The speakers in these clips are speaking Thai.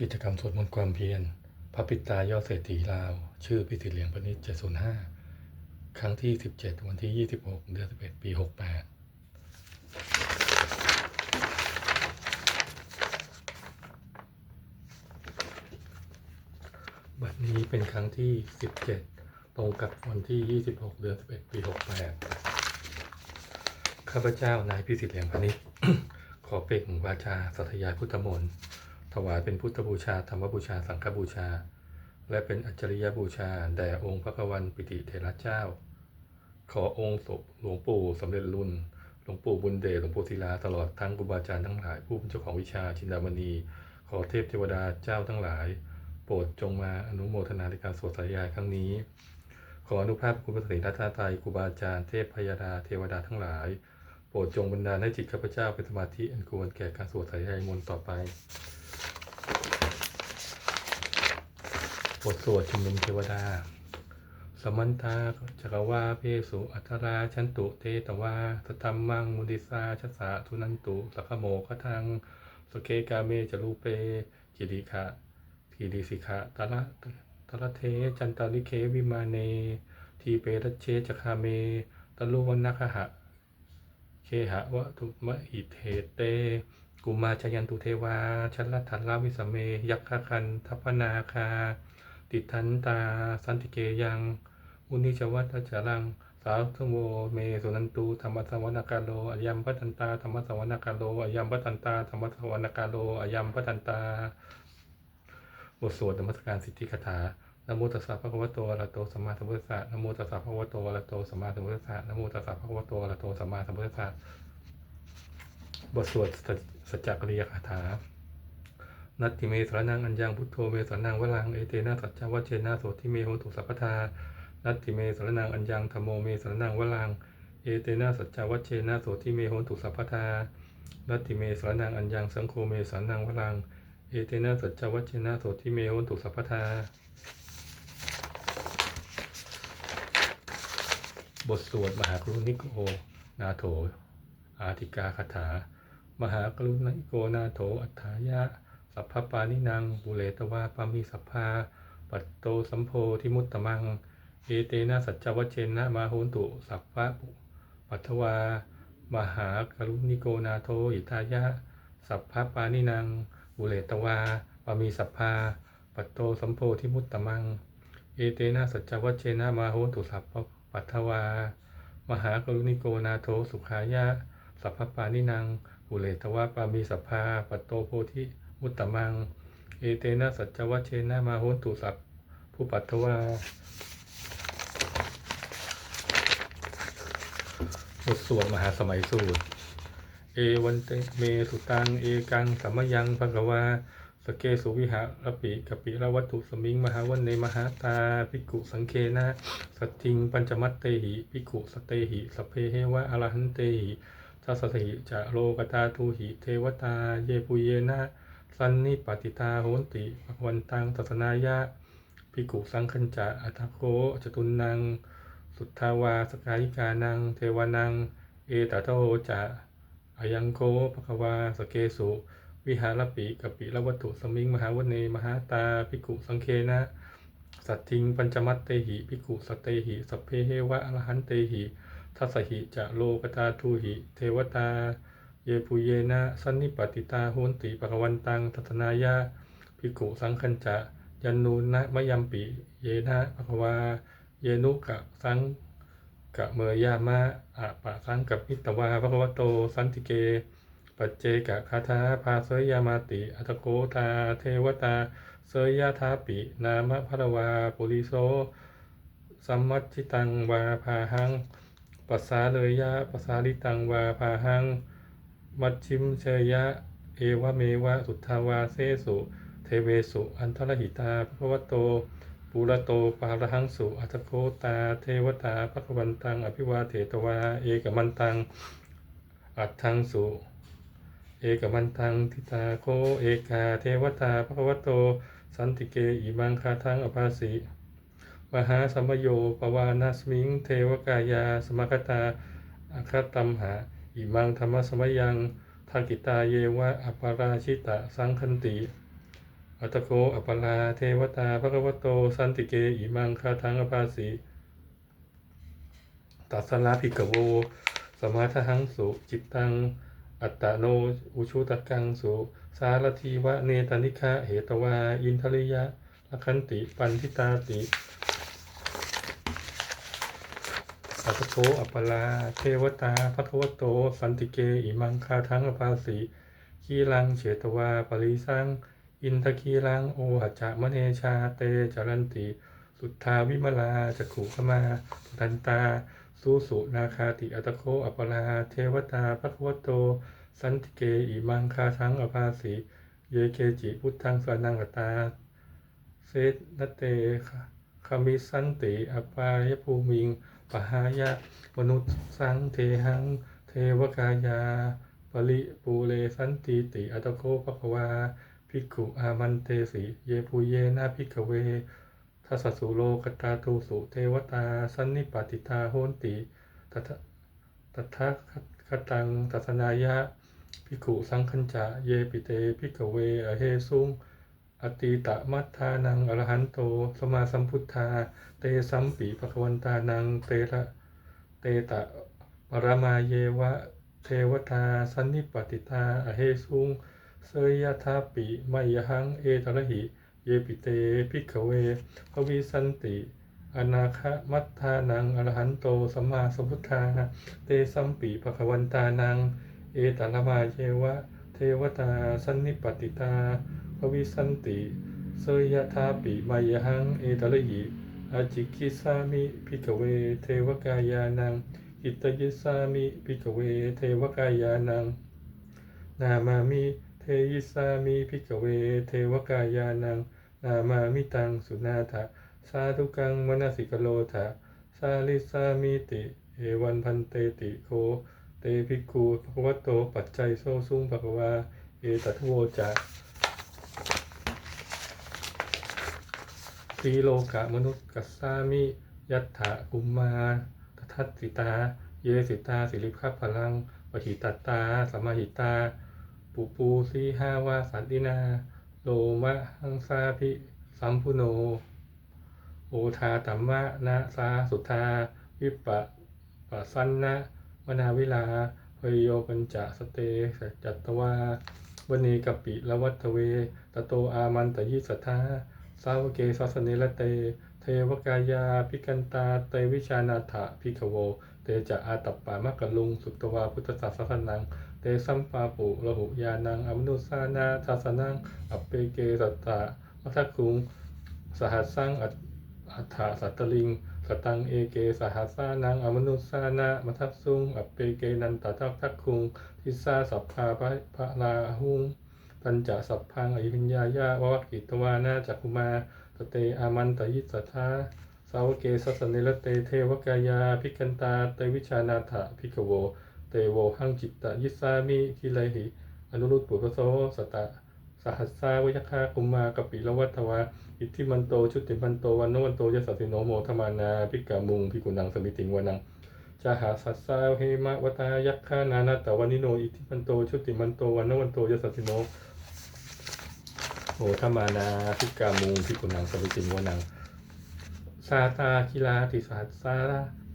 กิจกรรมสวดมนต์ความเพียร พระปิตายอดเศรษฐีลาว ชื่อพิสิทธิเหลียงพนิษฐ์705ครั้งที่17วันที่26เดือน11ปี68บัดนี้เป็นครั้งที่17ตรงกับวันที่26เดือน11ปี68ข้าพเจ้านายพิสิทธิ์เหลียงพนิษฐ์ขอเปล่งวาจาสัตยายพุทธมนต์ ถวายเป็นพุทธบูชาธรรมบูชาสังฆบูชา และเป็นอัจฉริยบูชา แด่องค์พระกวันปิติเถระเจ้า ขอองค์ศพหลวงปู่สำเร็จรุ่นหลวงปู่บุญเดชหลวงปู่ศิลาตลอดทั้งครูบาอาจารย์ทั้งหลายผู้เป็นเจ้าของวิชาชินดามณี ขอเทพเทวดาเจ้าทั้งหลาย โปรดจงมาอนุโมทนาในการสวดสายายครั้งนี้ ขออนุภาพคุณพระศรีรัตนตรัยครูบาอาจารย์เทพพยาดาเทวดาทั้งหลายโปรดจงบันดาลให้จิตข้าพเจ้าเป็นสมาธิอันควรแก่การสวดสายายมนต์ต่อไป บทสวดชุมนุมเทวดา สมันตาจักวาเพสุ อัทราชันตุเทตวาสตัมมังมุดิสาชสะทุนันตุสัคโมคทังสเกกาเมจรูเปกิริคะทีดิสิคะตะละตะละเทจันตาลิเควิมาเน ทีเปรเชจคาเมตะลุวันนัคหะเคหะวะตุมะอิเทเตกุมาชยันตุเทวาชันลัทธันลาวิสเม ยักขคันทัพนาคา ติทันตาสันติเกยัง อุนิจวัตจารัง สาวทโวเมสุนันตุธรรมสวนากาโลอยัมพัตันตาธรรมสวนากาโลอยัมพัตันตาธรรมสวนากาโลอยัมพัตันตาบทสวดนมัสการสิทธิคาถานโมตัสสะภะคะวะโตอะระโตสัมมาสัมพุทธัสสะนโมตัสสะภะคะวะโตอะระโตสัมมาสัมพุทธัสสะนโมตัสสะภะคะวะโตอะระหะโตสัมมาสัมพุทธัสสะบทสวดสัจจกริยคาถา นัตติเมสรนังอัญญังพุทโธเมสรนังวลังเอเตนะสัจจวัชเชนะโสทิเมโหตุสัพพทานัตติเมสรนังอัญญังธรรมโมเมสรนังวลังเอเตนะสัจจวัชเชนะโสทิเมโหตุสัพพทานัตติเมสรนังอัญญังสังโฆเมสรนังวลังเอเตนะสัจจวัชเชนะโสทิเมโหตุสัพพทาบทสวดมหากรุณิโกนาโถ อาติกาคาถา มหากรุณิโกนาโถอัฏฐายะ สัพพปานินังบุเลตวาปามิสัพพาปัตโตสัมโพธิมุตตมัง เอเตนะสัจจวัชเชนะมาโหนตุ สัพพะปัทวา มหากรุณิโกนาโถอิทายะ สัพพปานินังบุเลตวาปามิสัพพาปัตโตสัมโพธิมุตตมัง เอเตนะสัจจวัชเชนะมาโหนตุสัพพะปัทวา มหากรุณิโกนาโถสุขายะ สัพพปานินังอุเลตวะปามีสัพพาปัตโตโพธิ มุตตมัง เอเตนะสัจจวัชเชนะมาโหนตุสัพผู้ปัตถวาบทสวดมหาสมัยสูตร เอวันเตเมสุตัง เอกังสัมยังภะกวาสเกสุวิหารปิกปิระวัตถุสมิง มหาวันเนมหาตาภิกขุสังเคนะสัตทิง ปัญจมัตเตหิภิกขุสเตหิสเพเฮวะอรหันเตหิทัสสถิจะโลกตาทูหิเทวตา เยปุเยนะ สันนิปติตาโหนติวันตังตัสนายะภิกขุสังคัญจะอัตโกจตุนัง สุทธาวาสกายิกานัง เทวานัง เอตตโตจะอายังโกภควาสเกสุ วิหารปิกปิละวัตุสมิงมหาวเนมหาตาภิกขุสังเคนะ สัตทิงปัญจมัตเตหิภิกขุสเตหิสัพเพเฮวะอรหันเตหิทัสสหิจะโลกตาทูหิ เทวตา เยปุเยนะ สันนิปติตาโหนติปะกวันตังทัตนายะภิกขุสังคัญจะยันนูนะมะยัมปิ เยนะภควา เยนุกะสังกะเมยามะอะปะสังกับมิตวาภควโต สันติเก ปัจเจกะคาถาภาเสยยามาติอัตโกตา เทวตาเสยยาทาปิ นามะพระวาปุริโสสัมมัชชิตังวาพาหังปัสสาเลยยะปัสสาลิตังวาพาหัง มัชชิมเชยะ เอวะเมวะ สุทธาวาเสสุ เทเวสุ อันทรหิตาภควโตปุระโตปารหังสุ อัตโกตา เทวตาภควันตัง อภิวาเถตวา เอกมันตัง อัตถังสุ เอกมันตัง ทิตาโค เอกา เทวตาภควโต สันติเกอิมังคาทังอภาสิมหาสัมโยปวานาสมิง เทวกายา สมคตา อคตัมหา อิมังธรรมสมยังทักิตาเยวะอัปาราชิตะสังคันติอัตโกอัปปลาเทวตาภควโต สันติเกอิมังคาทังอภาสีตัสสะภิกขโว สมาทหังสุจิตตัง อัตตโน อุชุตกังสุ สารทีวะเนตนิคะเหตวา อินทริยะลคันติ ปันทิตาติ อัตโตอัปปลา เทวตาภควโต สันติเก อิมังคาทังอภาสีคีลังเฉตวา ปริสังอินทคีลัง โอหัจจะมะเนชาเตจรันติ สุทธาวิมลาจักขุขมาปุทันตาสุสุนาคาติอัตโคอัปปลา เทวตาภควโต สันติเก อิมังคาทังอภาสีเยเกจิพุทธังสวนังกตา เซนเตคามิสันติอปายภูมิง ปหายะมนุษสังเทหัง เทวกายา ปริปูเลสันติติอัตโคภควาภิกขุอามันเตสิเยภูเยนะภิกขเวทัสสสุโลกตาตูสุเทวตาสันนิปติตาโหนติตัทตัทธคตังตัสนายะภิกขุสังคัญจะเยปิเตภิกขเวอเหสุง อติตะมัทธานังอรหันโตสมาสัมพุทธา เตสัมปีภควันตานังเตระเตตะปรมาเยวะเทวตาสันนิปติตาอเหสุงเสยยะทาปิไมยหังเอตระหิ เยปิเตภิกขเวภวิสันติอนาคมัทธานังอรหันโตสัมมาสัมพุทธา เตสัมปีภควันตานัง เอตระมาเยวะ เทวตาสันนิปติตา ภวิสันติเสยยะทาปิไมยหังเอตระหิอาจิกิสามิภิกเว เทวกายานังอิตยิสามิภิกเว เทวกายานัง นามามิเทยิสามิภิกเว เทวกายานัง นามามิตังสุนาถะสาธุกังมนสิกโลถะสาลิสามิติ เอวันพันเตติโค เตภิกขุภควโตปัจจัยโซซุงภควา เอตัทโวจะ ทีโลกะมนุษย์กัสสามิยัตถะกุมมาตทัตสิตา เยสิตาสิริพัพพลังปหิตตตาสมาหิตา ปุปูสีหาวาสันตินา โลมะหังซาภิสัมพุโน โอทาตัมมะนะสาสุทา วิปปะปะสันนะมนาวิลาพยโยปัญจสเตสจัตตวาวณีกปิละวัตเว ตโตอามันตยิสัทธา สาวเกสัสเนละเต เทวกายาพิกันตาเตวิชานาถะพิขโว เตจะอาตัปปามะกะลุง สุตวาพุทธศาสนัง เตสัมปาปุระหุยานังอมนุสานาทัสนังอัปเปเกสัตตะมัทคุง สหัสสังอัตอัฏฐสัตตลิงสตังเอเกสหัสสานังอมนุสานามัทสุงอัปเปเกนันตทักทักคุงทิสาสัพพาพะพะลาหุง ปัญจสัพพังอภิญญายาววัคกิตวานาจักุมาตเตอามันตยิสัทธาสาวเกสัสเนลเตเทวกายาพิกันตาเตวิชานาถะพิกโว เตโวหังจิตตยิสามิกิเลหิ อนุรุตปุปโสสตะสหัสสาวยคากุมากปิละวัตวะอิทธิมันโตชุติมันโตวันโนวันโตยสสสิโนโมธมานาพิกามุงพิกุนังสมิติงวานังจาหาสัสสาเฮมะวตายักขานานาตวานิโนอิทธิมันโตชุติมันโตวันโนวันโตยสสสิโน โมธมานาพิกามุงพิกุนังสมิติงวนังซาตาคิลาติสหัสสา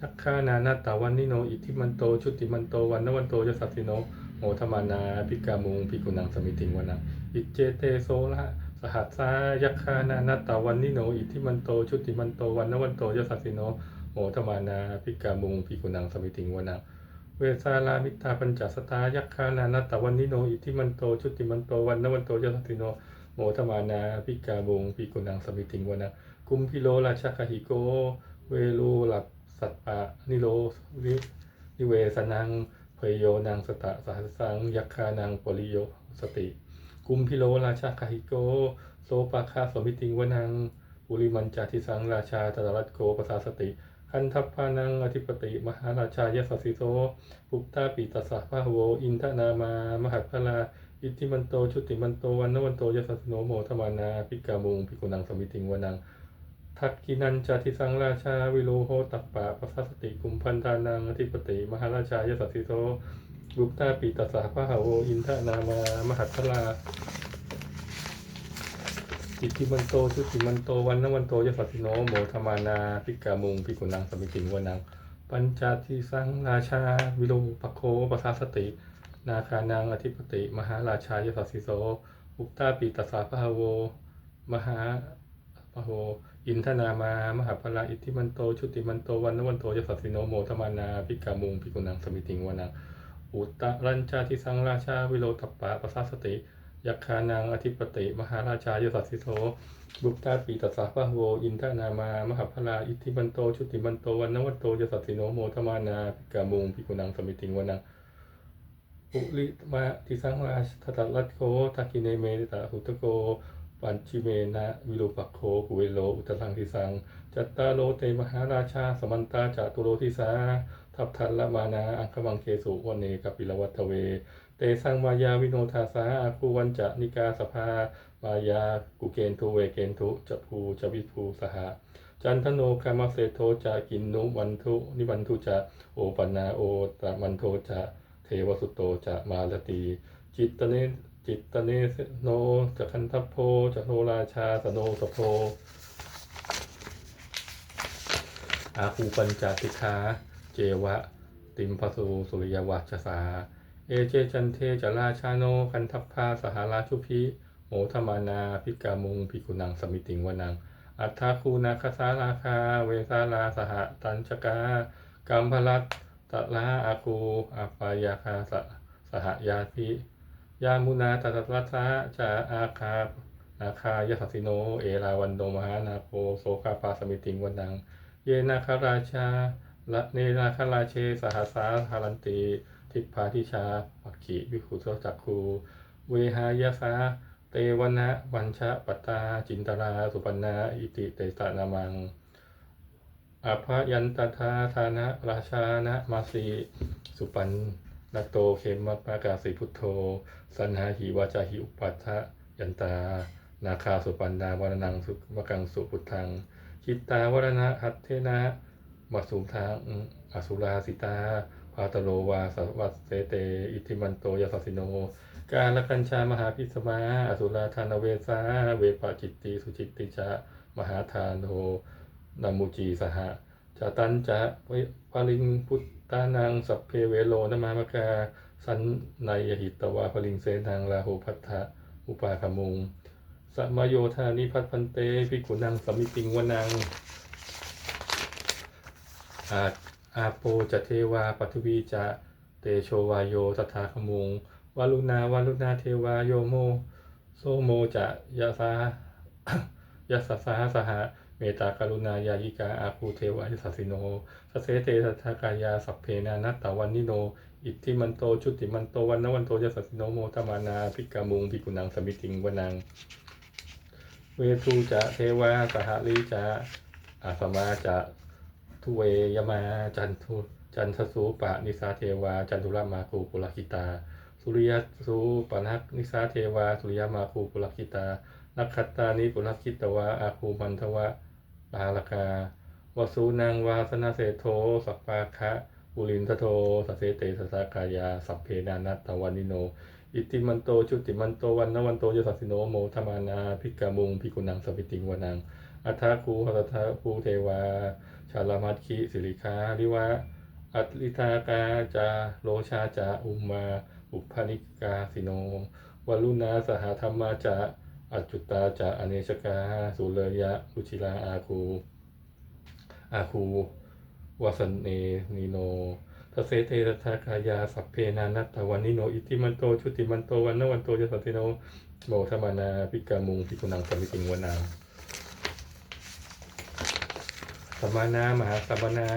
ยักขานานาตาวันนิโนอิทิมันโตชุติมันโตวันนวันโตยสสสิโนโมธมานาพิกามุงพิกุนังสมิติงวนังอิเจเตโซละสหัสสายัคคานานาตาวันนิโน อิทิมันโต ชุติมันโต วันนวันโตยสัสสิโนโมธมานาพิกามุงพิกุนังสมิติงวนังเวสาลามิตาปัญจสตายัคคานานาตาวันนิโน อิทิมันโต ชุติมันโต วันนวันโตยสัสสิโน โมธมานาพิกามุงพิกุนังสมิติงวนังกุมพิโลราชคหิโก เวลูหลับสัตปะนิโลวินิเวสนังเพยโยนังสตะสหัสสังยัคคานังปริโยสติ กุมพิโลราชคาหิโก โซปาคาสมิติงวนังปุริมันจาทิสังราชาตรัตโกปสาสติคันทัพพานังอธิปติ มหาราชายสสิโสปุตตาปิตสสะพะโว อินทนามามหัตพลา อิทธิมันโตชุติมันโตวันนวันโตยสัสโนโมธมานาพิกามุงพิกุนังสมิติงวนังทักกินันจาทิสังราชาวิโลโหตัปปะปสาสติกุมพันธานังอธิปติ มหาราชายสสสิโสบุกตาปีตัสสะพะหาโวอินทนามามหัตถลาอิทธิมันโตชุติมันโตวันนวันโตยสัสสิโนโมธมานาพิกามุงพิกุนังสมิติงวนัง ปัญจทิสังราชาวิโรปโคปสาสติ นาคานังอธิปติ มหาราชายสัสสิโสอุปตาปิตสาพะโว มหาพะโวอินทนามามหาพลาอิทธิมันโตชุติมันโตวันนวันโตยสัสสิโนโมธมานาพิกามุงพิกุนังสมิติงวนังอุตตรัญชาทิสังราชาวิโรตปปะปสาสติยักานังอธิปติ มหาราชายสัสสิโสบุตตาปีตัสสะพะโวอินทนามามหาพลาอิทธิมันโตชุติมันโตวันนวันโตยสัสสิโนโมทมานาพิกามุงพิกุนังสมิติงวนัง อุลิมาทิสังราชทัตตลัตโคทักกิเนเมตตาหุตโก ปัญชิเมนะวิรูปักโคกุเวโลอุตตังทิสัง จัตตาโลเตมหาราชา สมันตาจาตุโรทิสาทัพทันละมานาอังคมังเคสุวันเนกปิลวัตเว เตสังมายาวิโนทาสาอาคูวันจะนิกาสภามายากุเกนทุเวเกนทุจะภูจะวิภูสหะจันทโนคามาเสโทจะกินนุวันทุนิวันทุจะโอปันนาโอตะมันโทจะ เทวสุตโตจะมาลตี จิตตเนจิตตเนโนจะคันทัพโพจะโทราชาสโนสโพอาคูปัญจสิกขาเจวะ ติมพสูสุริยวัชสา เอเจจันเทจราชาโนคันทัพพาสหราชุพิโมธมานาพิกามุงพิกุนังสมิติงวนัง อัฏฐาคูนาคสาราคา เวสาลาสหตัญชกากัมพลัต ตะลาอาคูอาปายาคาสะสหยาภิยามุนาตตรัสสะจาอาคานาคายสัสสิโน เอราวันโดมหานาโคโสกาปาสมิติงวนัง เยนาคาราชาละเนนาคาราเชสหสาหารันติทิพพาทิชาปักขิวิขุโสจักคูเวหายาสาเตวนะวัญชะปตาจินตราสุปันนาอิติเตตานามัง อาภยันตทาธานะราชานะมาสีสุปันนโตเขมมากาสิพุทโธ สันหาหิวาจาหิอุปัฏฐะยันตา นาคาสุปันนาวรนังสุมกังสุพุทธังจิตาวรณะหัตเทนะมัสุทางอสุราสิตาพาตโลวาสวัสเสเต อิทิมันโตยสัสสิโน กาละกัญชามหาพิสมาอสุราธานเวสาเวปะจิตติสุจิตติจะมหาทานโน นามุจีสหะจตันจะปริงพุทธานังสัพเพเวโลนมามกาสันนายหิตวาปริงเสนังลาโหพัทธะอุปาคมุงสมโยธานิพัตพันเตพิกุนังสมิติงวนัง อาอาโปจะเทวาปัทวีจะเตโชวายโยตถาคมุงวาลุนาวาลุนาเทวาโยโมโซโมจะยะสายัสสะสาสหะ เมตตากรุณายายิกาอาคูเทวายสัสสิโนสเสเตสัทากายาสัพเพนานัตตาวันนิโน อิทธิมันโตชุติมันโตวันนวันโตยสัสสิโนโมตมานาพิกามุงพิกุนังสมิติงวนัง เวทูจะเทวาสหลีจะอาสมาจะทุเวยมาจันทุจันทสูปะนิสาเทวา จันทุรามาคูปุลคิตา สุริยสูปนักนิสาเทวา สุริยมาคูปุลคิตานักขัตตานิปุลคิตวะอาคูมันทวะ ปาลกาวสูนางวาสนาเสโทสัพปาคะปุรินทโทสเสเตสสากายา สัพเพนานัตตวันิโน อิติมันโตชุติมันโตวันนวันโตยสัสสิโนโมธมานาพิกามุงพิกุนังสวิติงวนัง อัฏฐาคูหัตถาคูเทวา ชาลามัตคิสิริคาลิวะอัตลิทากาจาโลชาจาอุมา อุปนิกาสิโนวลุนาสหธรรมาจา อัจจุตาจาอเนชกาสุเลยะอุชิลาอาคู อาคูวาสเนนิโนทเสเทตถากายาสัพเพนานัตตวันนิโน อิติมันโต ชุติมันโต วันนวันโตยสัสสิโนโมธมนาพิกามุงพิกุนังสมิติงวนังสมานามหาสมนา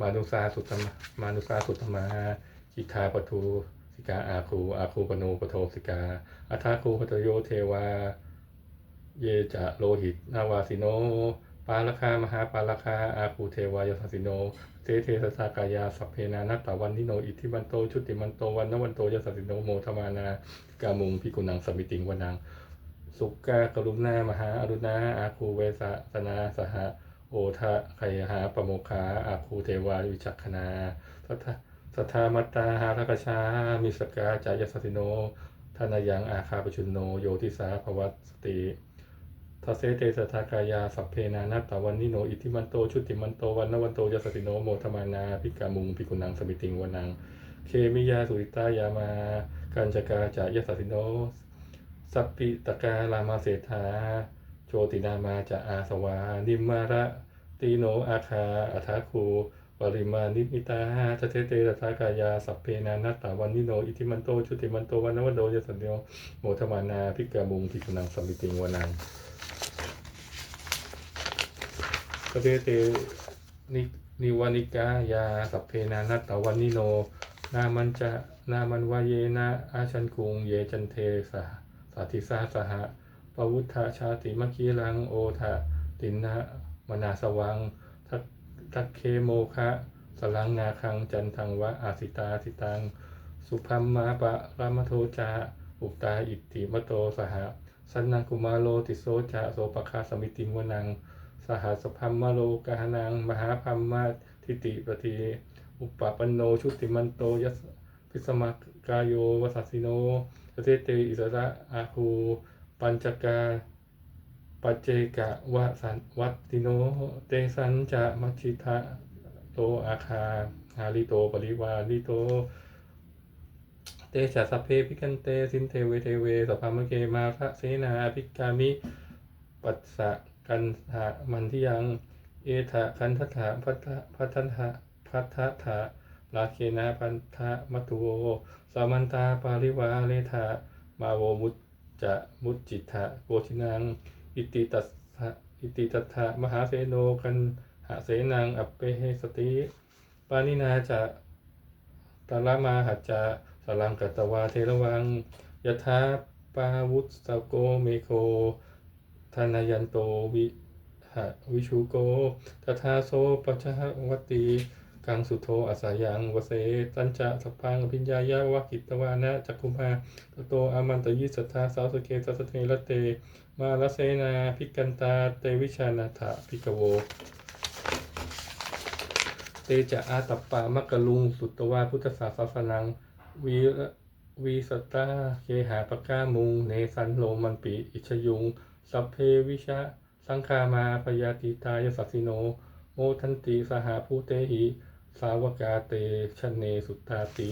มานุสาสุตมมานุสาสุตมากิทาปทู สิกาอาคูอาคูปโนปโทสิกาอัฏฐาคูปตโยเทวา เยจะโลหิตนาวาสิโน ปาลคามหาปาลคาอาคูเทวายสัสสิโนเตเทสสากายาสัพเพนานัตตาวันนิโนอิทิมันโตชุติมันโตวันนวันโตยสัสสิโนโมทมานากามุงพิกุนังสมิติงวนังสุกากรุณามหาอรุณาอาคูเวสะสนาสหโอทะไคหาปโมคาอาคูเทวาวิจักขณาสัท สัทธามัตตาหาทกชา มิสกาจายสัสสิโนทานายังอาคาปชุนโนโยติสาภวัตสติทัเซเตสทากายาสัพเพนานัตตาวันนิโนอิทิมันโตชุติมันโตวันนวันโตยสติโนโมทมานาพิกามุงพิกุนังสมิติงวนัง เคมิยาสุริตายามากัญจกาจายสติโนสัพพิตกาลามาเศรษฐาโชตินามาจะอาสวานิมมาระตีโนอาคาอัฐาคู ปริมานิมิตาทเทเตตถากายา สัพเพนานัตตาวันนิโน อิทิมันโต ชุติมันโตวันนวันโดยสันโยโมทมานาพิกามุงพิกุนังสมิติงวนังกเตเตนินิวานิกายา สัพเพนานัตตาวันนิโน นามันจะนามันวาเยนะอาชันกุง เยจันเทสหสาธิสาสหะปวุฒาชาติมคีรังโอทะตินะมนาสวัง ทักเคโมคะสลังนาคังจันทังวะอาสิตาสิตัง สุพัมมาปะรามโทจาอุปตาอิติมโตสหะสันนังกุมาโลติโสจะโสปคาสมิติงวนัง สหสพัมมาโลกาหนัง มหาพัมมาทิติปฏิอุปปปนโนชุติมันโตยัสพิสมักกายโยวสัสสิโนสเตเตอิสระอาคูปัญจกา ปัจเจกะวะสันวัตติโน เตสันจะมัชชิทะโตอาคาหาลิโตปริวาลิโต เตชะสัพเพพิกันเตสินเทเวเทเวสัพพามเกมาพระเสนาภิกามิปัสสะกันหะมันที่ยัง เอถะคันทัถะพัทธะพัทธะพัทธะถะลาเคนะพันธะมัตุโวสามันตาปาริวาเลธะมาโวมุจจะมุจจิตะโกชินัง อิติตัสสะอิติตัถะมหาเสโนกันหะเสนังอัปเปเหสติปานินาจะตาลมาหัจจะสลังกัตวาเทระวังยถาปาวุตสโกเมโคธานายันโตวิหวิชูโกตถาโซปัจจวัต กังสุโธอาสายังวเสตัญจะสัพพังอภิญญายาวะกิตวานะจักคุมาตโตอามันตยิสัทธาสาวสเกตัสเทระเต มาลเสนาพิกันตาเตวิชานาถาพิกโว เตจะอาตัปปามะกะลุงสุตวาพุทธศาสสนังวีระวีสตาเคหาปกามุง เนสันโลมันปิอิชยุง สัพเพวิชะสังคามาพยาติตายสัสสิโน โมทันติสหภูเตหิ สาวกาเตชนเนสุตตาติ